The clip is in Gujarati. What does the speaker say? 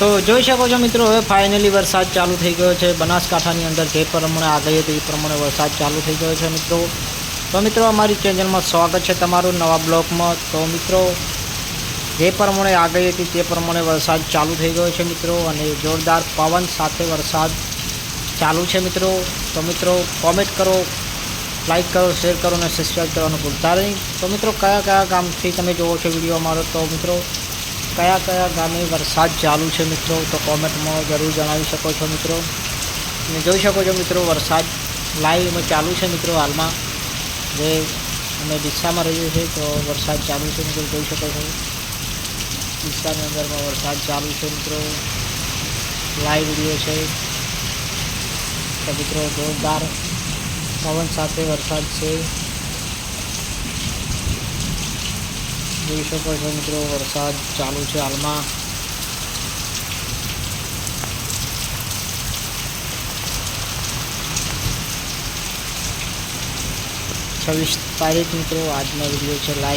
તો જોઈ શકો છો મિત્રો, હવે ફાઇનલી વરસાદ ચાલુ થઈ ગયો છે. બનાસકાંઠાની અંદર જે પ્રમાણે આગાહી હતી એ પ્રમાણે વરસાદ ચાલુ થઈ ગયો છે મિત્રો. તો મિત્રો, અમારી ચેનલમાં સ્વાગત છે તમારું નવા બ્લોકમાં તો મિત્રો, જે પ્રમાણે આગાહી હતી તે પ્રમાણે વરસાદ ચાલુ થઈ ગયો છે મિત્રો અને જોરદાર પવન સાથે વરસાદ ચાલુ છે મિત્રો. તો મિત્રો કોમેન્ટ કરો લાઈક કરો શેર કરો અને સબસ્ક્રાઈબ કરવાનું ભૂલતા નહીં. તો મિત્રો, કયા કયા કામથી તમે જોવો છો વીડિયો અમારો? તો મિત્રો કયા કયા ગામે વરસાદ ચાલુ છે મિત્રો? તો કોમેન્ટમાં જરૂર જણાવી શકો છો મિત્રો. અને જોઈ શકો છો મિત્રો, વરસાદ લાઈવમાં ચાલુ છે મિત્રો હાલમાં. જે અમે ડીસામાં રહીએ છીએ, તો વરસાદ ચાલુ છે મિત્રો, જોઈ શકો છો. ડીસાની અંદરમાં વરસાદ ચાલુ છે મિત્રો. લાઈવ વીડિયો છે. તો મિત્રો, જોરદાર પવન સાથે વરસાદ છે. જોઈ શકો છો મિત્રો, વરસાદ ચાલુ છે હાલમાં. છવ્વીસ તારીખ મિત્રો, આજનો વીડિયો છે લાઈવ